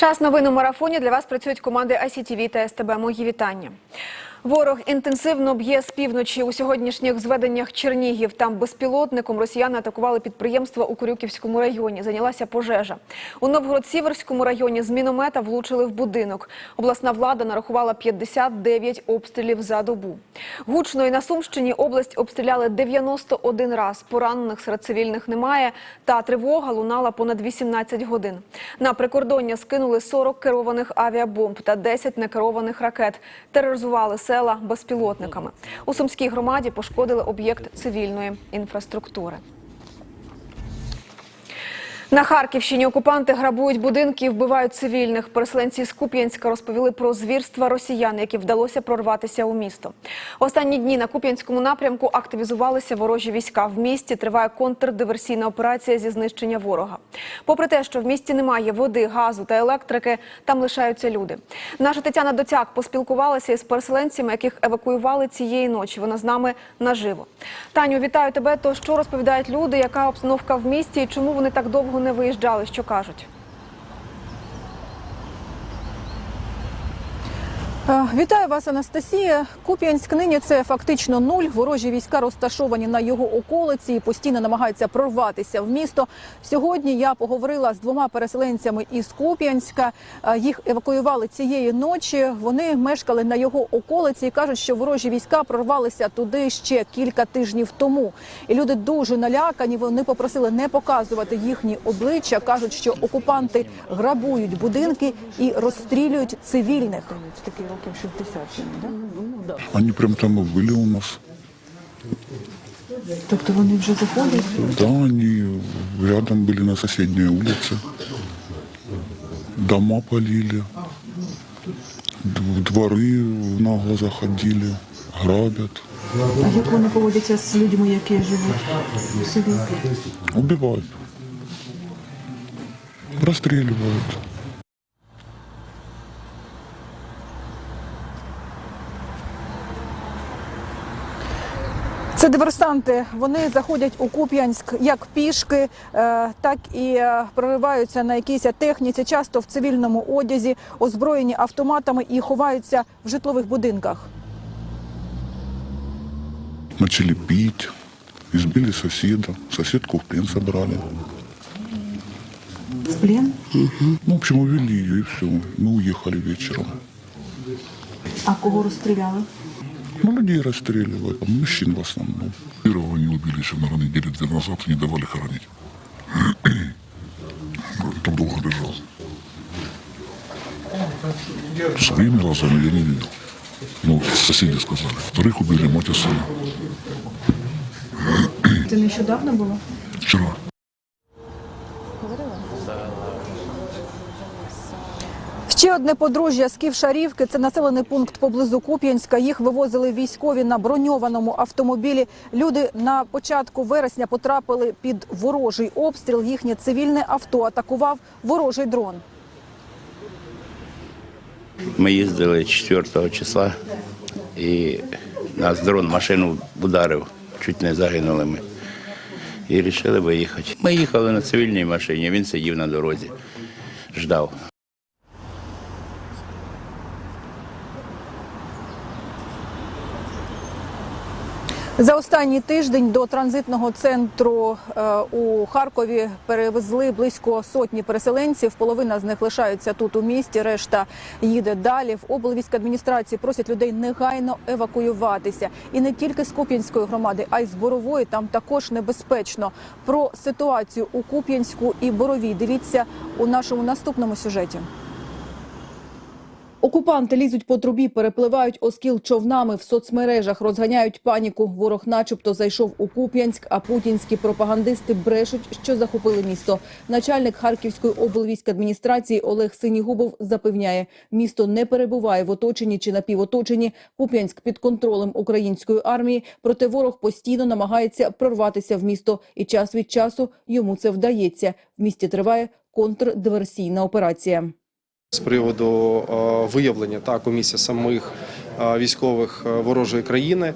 Час новин у марафоні для вас працюють команди ICTV та СТБ. Мої вітання. Ворог інтенсивно б'є з півночі у сьогоднішніх зведеннях Чернігів. Там безпілотником росіяни атакували підприємства у Корюківському районі. Зайнялася пожежа. У Новгород-Сіверському районі з міномета влучили в будинок. Обласна влада нарахувала 59 обстрілів за добу. Гучно і на Сумщині область обстріляли 91 раз. Поранених серед цивільних немає. Та тривога лунала понад 18 годин. На прикордоння скинули 40 керованих авіабомб та 10 некерованих ракет. Тероризували села безпілотниками. У Сумській громаді пошкодили об'єкт цивільної інфраструктури. На Харківщині окупанти грабують будинки і вбивають цивільних. Переселенці з Куп'янська розповіли про звірства росіян, які вдалося прорватися у місто. Останні дні на Куп'янському напрямку активізувалися ворожі війська. В місті триває контрдиверсійна операція зі знищення ворога. Попри те, що в місті немає води, газу та електрики, там лишаються люди. Наша Тетяна Доцяк поспілкувалася із переселенцями, яких евакуювали цієї ночі. Вона з нами наживо. Таню, вітаю тебе. То що розповідають люди? Яка обстановка в місті і чому вони так довго не виїжджали? Що кажуть? Вітаю вас, Анастасія. Куп'янськ нині це фактично нуль. Ворожі війська розташовані на його околиці і постійно намагаються прорватися в місто. Сьогодні я поговорила з двома переселенцями із Куп'янська. Е, Їх евакуювали цієї ночі. Вони мешкали на його околиці і кажуть, що ворожі війська прорвалися туди ще кілька тижнів тому. І люди дуже налякані. Вони попросили не показувати їхні обличчя. кажуть, що окупанти грабують будинки і розстрілюють цивільних Такий років 60 чи не, да? Они прям там и были у нас. Тобто вони вже заходять? Да, они рядом были на соседней улице. Дома полили. д- Дворы нагло заходили. Грабят. А як вони поводяться з людьми, які живуть у селі? Убивают. Расстреливают. Це диверсанти. Вони заходять у Куп'янськ як пішки, е, так і е, прориваються на якійсь техніці, часто в цивільному одязі, озброєні автоматами і ховаються в житлових будинках. Начали пить. Избили соседа. Соседку в плен собрали. В плен? Ну, в общем, увели ее и все. Мы уехали вечером. А кого розстріляли? Ну, людей расстреливают. Мужчин в основном. Первого не убили еще, наверное, недели две назад и не давали хоронить. Там долго лежал. Своими глазами я не видел. Ну, соседи сказали. Вторых убили мать и сына. Це нещодавно було? Вчера. Ще одне подружжя з Ківшарівки. Це населений пункт поблизу Куп'янська. Їх вивозили військові на броньованому автомобілі. Люди на початку вересня потрапили під ворожий обстріл. Їхнє цивільне авто атакував ворожий дрон. Ми їздили 4 числа і нас дрон машину ударив, чуть не загинули ми. І вирішили виїхати. Ми їхали на цивільній машині, він сидів на дорозі, ждав. За останній тиждень до транзитного центру е, у Харкові перевезли близько сотні переселенців. Половина з них лишаються тут у місті, решта їде далі. В облвійськадміністрації просять людей негайно евакуюватися. І не тільки з Куп'янської громади, а й з Борової. Там також небезпечно. Про ситуацію у Куп'янську і Боровій дивіться у нашому наступному сюжеті. Окупанти лізуть по трубі, перепливають оскіл човнами в соцмережах, розганяють паніку. Ворог, начебто, зайшов у Куп'янськ, а путінські пропагандисти брешуть, що захопили місто. Начальник Харківської облвійськадміністрації Олег Синігубов запевняє, місто не перебуває в оточенні чи напівоточенні. Куп'янськ під контролем української армії. Проте ворог постійно намагається прорватися в місто, і час від часу йому це вдається. В місті триває контрдиверсійна операція. З приводу е, виявлення та комісія самих е, військових е, ворожої країни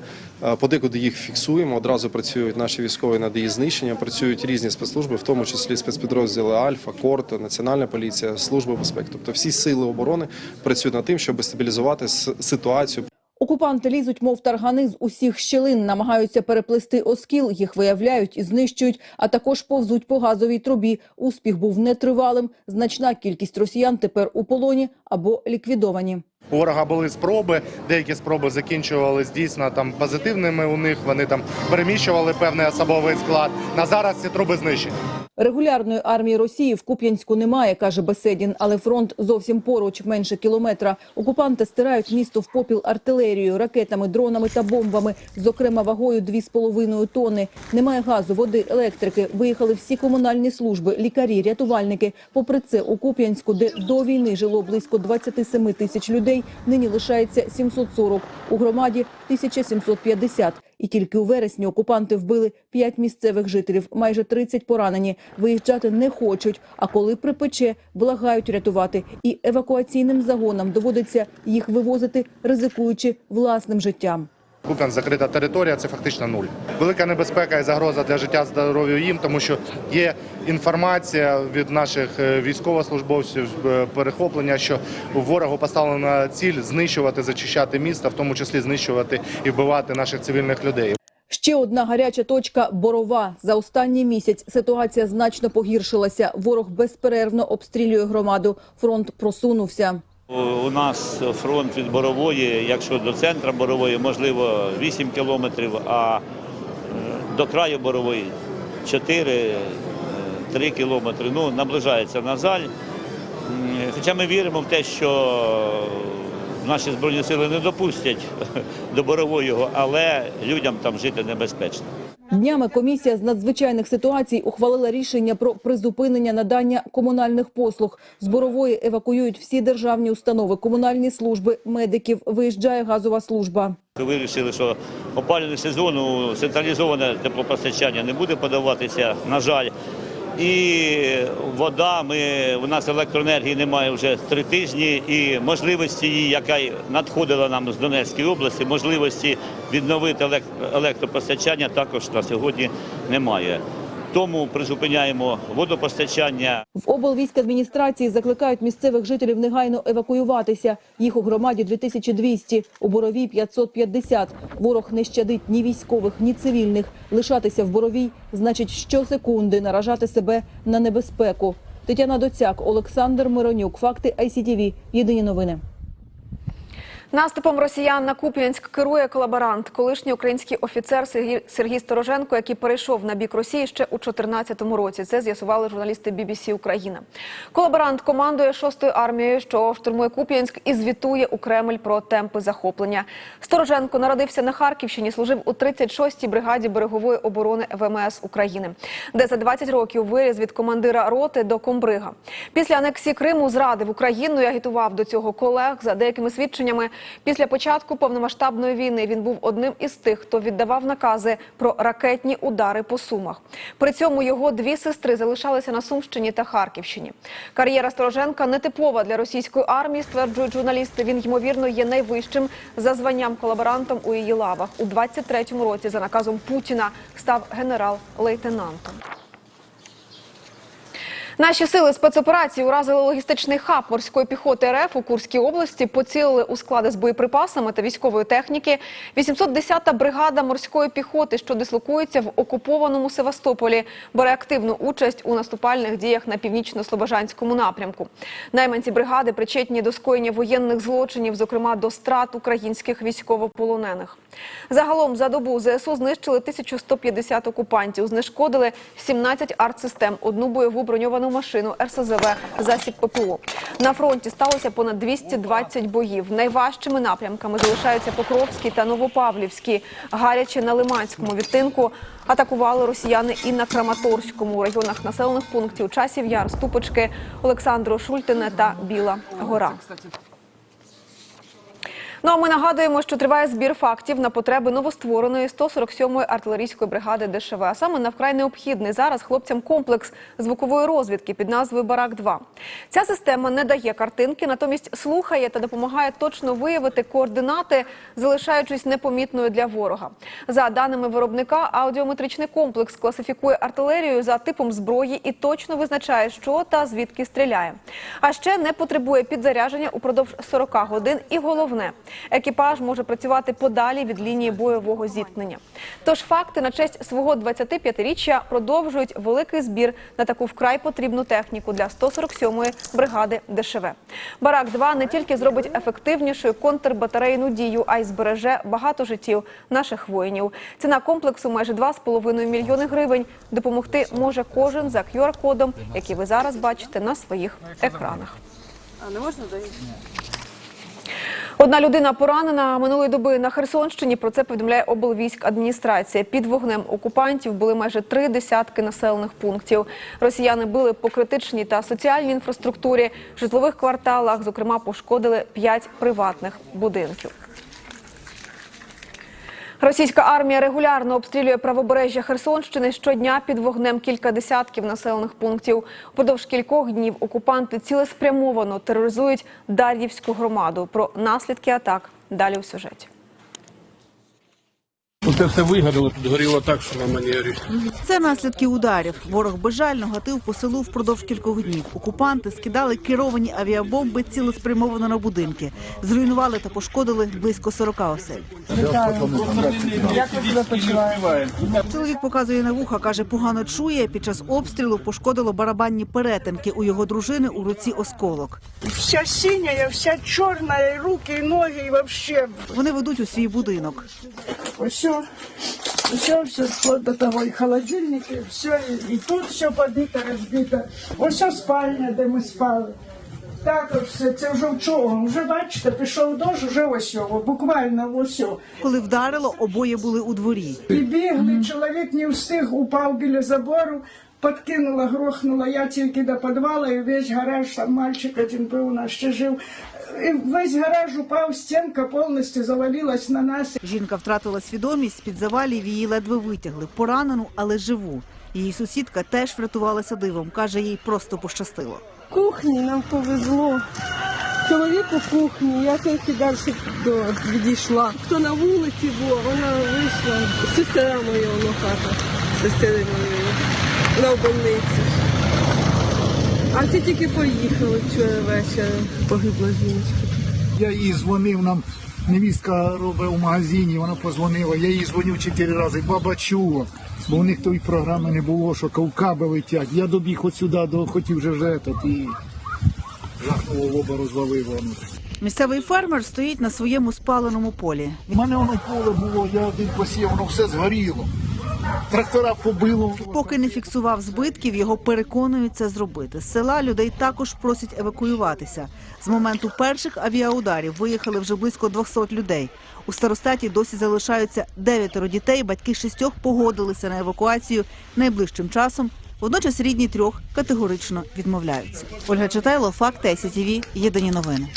Подекуди їх фіксуємо. Одразу працюють наші військові над її знищенням. Працюють різні спецслужби, в тому числі спецпідрозділи Альфа, Корт, Національна поліція, Служба безпеки. Тобто всі сили оборони працюють над тим, щоб стабілізувати ситуацію. Окупанти лізуть, мов таргани з усіх щілин, намагаються переплести оскіл, їх виявляють і знищують, а також повзуть по газовій трубі. Успіх був нетривалим. Значна кількість росіян тепер у полоні або ліквідовані. У ворога були спроби, деякі спроби закінчувалися дійсно там позитивними у них. Вони там переміщували певний особовий склад. На зараз ці труби знищені. Регулярної армії Росії в Куп'янську немає, каже Беседін, але фронт зовсім поруч, менше кілометра. Окупанти стирають місто в попіл артилерією, ракетами, дронами та бомбами, зокрема вагою 2,5 тонни. Немає газу, води, електрики. Виїхали всі комунальні служби, лікарі, рятувальники. Попри це, у Куп'янську, де до війни жило близько 27 тисяч людей, нині лишається 740. У громаді 1750. І тільки у вересні окупанти вбили п'ять місцевих жителів, майже 30 поранені. Виїжджати не хочуть. А коли припече, благають рятувати. І евакуаційним загонам доводиться їх вивозити, ризикуючи власним життям. Куп'ян закрита територія, це фактично нуль. Велика небезпека і загроза для життя здоров'я їм, тому що є інформація від наших е, військовослужбовців е, перехоплення, що ворогу поставлена ціль знищувати, зачищати міста, в тому числі знищувати і вбивати наших цивільних людей. Ще одна гаряча точка – Борова. За останній місяць ситуація значно погіршилася. Ворог безперервно обстрілює громаду. Фронт просунувся. У нас фронт від Борової, якщо до центру Борової, можливо, 8 кілометрів, а е, до краю Борової 4-3 кілометри. Ну, наближається на жаль. Хоча ми віримо в те, що наші Збройні сили не допустять до Борової, але людям там жити небезпечно. Днями комісія з надзвичайних ситуацій ухвалила рішення про призупинення надання комунальних послуг. З Борової евакуюють всі державні установи, комунальні служби, медиків. Виїжджає газова служба. Вирішили, що опалювальний сезон централізоване теплопостачання не буде подаватися, на жаль. І вода, ми, у нас електроенергії немає вже три тижні, і можливості її, яка надходила нам з Донецької області, можливості відновити елек- електропостачання також на сьогодні немає. Тому призупиняємо водопостачання. В облвійськадміністрації закликають місцевих жителів негайно евакуюватися. Їх у громаді 2200, у Боровій 550. Ворог не щадить ні військових, ні цивільних. Лишатися в Боровій значить щосекунди наражати себе на небезпеку. Тетяна Доцяк, Олександр Миронюк. Факти ICTV. Єдині новини. Наступом росіян на Куп'янськ керує колаборант, колишній український офіцер Сергій, Стороженко, який перейшов на бік Росії ще у 2014 році. Це з'ясували журналісти BBC Україна. Колаборант командує шостою армією, що штурмує Куп'янськ і звітує у Кремль про темпи захоплення. Стороженко народився на Харківщині, служив у 36-й бригаді берегової оборони ВМС України, де за 20 років виріс від командира роти до комбрига. Після анексії Криму зрадив Україну і агітував до цього колег за деякими свідченнями. Після початку повномасштабної війни він був одним із тих, хто віддавав накази про ракетні удари по сумах. При цьому його дві сестри залишалися на Сумщині та Харківщині. Кар'єра Стороженка нетипова для російської армії, стверджують журналісти. Він ймовірно є найвищим за званням колаборантом у її лавах. У 23-му році за наказом Путіна став генерал-лейтенантом. Наші сили спецоперації уразили логістичний хаб морської піхоти РФ у Курській області, поцілили у склади з боєприпасами та військової техніки. 810-та бригада морської піхоти, що дислокується в окупованому Севастополі, бере активну участь у наступальних діях на північно-слобожанському напрямку. Найманці бригади причетні до скоєння воєнних злочинів, зокрема до страт українських військовополонених. Загалом за добу ЗСУ знищили 1150 окупантів, знешкодили 17 артсистем, одну бойову броньовану машину, РСЗВ, засіб ППО. На фронті сталося понад 220 боїв. Найважчими напрямками залишаються Покровський та Новопавлівський. Гаряче на Лиманському відтинку атакували росіяни і на Краматорському у районах населених пунктів Часів Яр, Ступочки, Олександро Шультине та Біла Гора. Ну а ми нагадуємо, що триває збір фактів на потреби новоствореної 147-ї артилерійської бригади ДШВ. А саме на вкрай необхідний зараз хлопцям комплекс звукової розвідки під назвою Барак 2 Ця система не дає картинки, натомість слухає та допомагає точно виявити координати, залишаючись непомітною для ворога. За даними виробника, аудіометричний комплекс класифікує артилерію за типом зброї і точно визначає, що та звідки стріляє. А ще не потребує підзарядження упродовж 40 годин. І головне, екіпаж може працювати подалі від лінії бойового зіткнення. Тож факти на честь свого 25-річчя продовжують великий збір на таку вкрай потрібну техніку для 147-ї бригади ДШВ. Барак 2 не тільки зробить ефективнішою контрбатарейну дію, а й збереже багато життів наших воїнів. Ціна комплексу майже 2,5 мільйони гривень. Допомогти може кожен за QR-кодом, який ви зараз бачите на своїх екранах. Одна людина поранена минулої доби на Херсонщині. Про це повідомляє облвійськ адміністрація. Під вогнем окупантів були майже три десятки населених пунктів. Росіяни били по критичній та соціальній інфраструктурі, житлових кварталах. Зокрема, пошкодили п'ять приватних будинків. Російська армія регулярно обстрілює правобережжя Херсонщини щодня під вогнем кілька десятків населених пунктів. Продовж кількох днів окупанти цілеспрямовано тероризують Дар'ївську громаду. Про наслідки атак далі у сюжеті. Оце все вигоріло, тут горіло так, що на манері. Це наслідки ударів. Ворог безжально гатив по селу впродовж кількох днів. Окупанти скидали керовані авіабомби цілеспрямовано на будинки. Зруйнували та пошкодили близько 40 осель. Чоловік показує на вуха, каже, погано чує. Під час обстрілу пошкодило барабанні перетинки. У його дружини у руці осколок. Вся синяя, вся черная, и руки, и ноги, и вообще. Вони ведуть у свій будинок. Все, все, все, вплоть до того, и холодильник, и все, и, и тут все побито, разбито. Ось все спальня, де ми спали. Також все, це вже вчора. Вже бачите, пішов дощ, вже ось його, буквально ось. його. Коли вдарило, обоє були у дворі. І бігли, чоловік не встиг, упав біля забору, подкинула, грохнула, я тільки до підвала, і весь гараж, там мальчик один був, у нас ще жив. Весь гараж упав, стінка повністю завалилась на нас. Жінка втратила свідомість, з-під завалів її ледве витягли. Поранену, але живу. Її сусідка теж врятувалася дивом. Каже, їй просто пощастило. кухні нам повезло. Чоловік у кухні, я тільки далі до, відійшла. Хто на вулиці був, вона вийшла. Сестра моя воно хата, сестри моєї, вона в больниці. А ці тільки поїхали вчора ввечері, погибла жіночка. Я їй дзвонив, нам невістка робить у магазині, вона позвонила, я їй дзвонив чотири рази, баба чула, бо у них тої програми не було, що кавкаби летять. Я добіг от сюди, до, хотів вже вже тут і жахнуло лоба розвалило. воно. Місцевий фермер стоїть на своєму спаленому полі. У мене воно поле було, я один посів, воно все згоріло. Трактора побило. Поки не фіксував збитків, його переконують це зробити. З села людей також просять евакуюватися. З моменту перших авіаударів виїхали вже близько 200 людей. У старостаті досі залишаються дев'ятеро дітей. Батьки шістьох погодилися на евакуацію найближчим часом. Водночас рідні трьох категорично відмовляються. Ольга Читайло, факти СІТВ, єдині новини.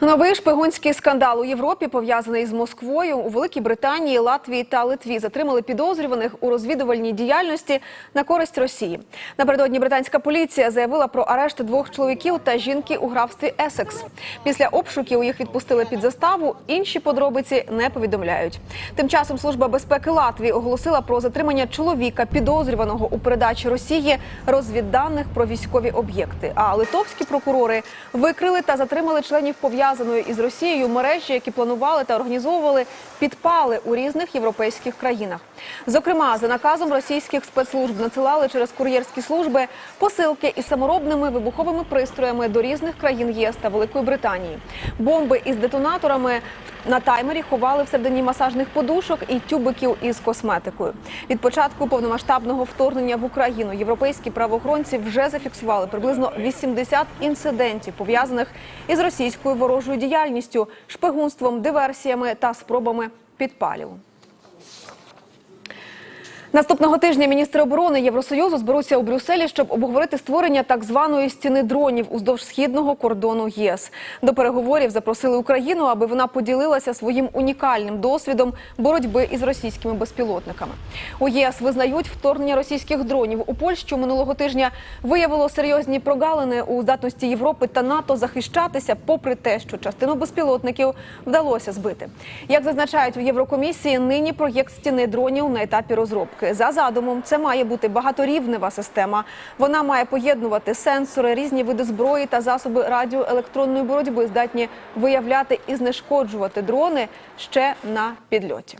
Новий шпигунський скандал у Європі пов'язаний з Москвою. У Великій Британії, Латвії та Литві затримали підозрюваних у розвідувальній діяльності на користь Росії. Напередодні британська поліція заявила про арешт двох чоловіків та жінки у графстві Есекс. Після обшуків їх відпустили під заставу. Інші подробиці не повідомляють. Тим часом служба безпеки Латвії оголосила про затримання чоловіка, підозрюваного у передачі Росії розвідданих про військові об'єкти. А литовські прокурори викрили та затримали членів пов'язаної із Росією мережі, які планували та організовували підпали у різних європейських країнах. Зокрема, за наказом російських спецслужб надсилали через кур'єрські служби посилки із саморобними вибуховими пристроями до різних країн ЄС та Великої Британії. Бомби із детонаторами на таймері ховали всередині масажних подушок і тюбиків із косметикою. Від початку повномасштабного вторгнення в Україну європейські правоохоронці вже зафіксували приблизно 80 інцидентів, пов'язаних із російською ворожою діяльністю, шпигунством, диверсіями та спробами підпалів. Наступного тижня міністри оборони Євросоюзу зберуться у Брюсселі, щоб обговорити створення так званої стіни дронів уздовж східного кордону ЄС. До переговорів запросили Україну, аби вона поділилася своїм унікальним досвідом боротьби із російськими безпілотниками. У ЄС визнають вторгнення російських дронів у Польщу минулого тижня виявило серйозні прогалини у здатності Європи та НАТО захищатися, попри те, що частину безпілотників вдалося збити. Як зазначають у Єврокомісії, нині проєкт стіни дронів на етапі розробки. За задумом, це має бути багаторівнева система. Вона має поєднувати сенсори, різні види зброї та засоби радіоелектронної боротьби, здатні виявляти і знешкоджувати дрони ще на підльоті.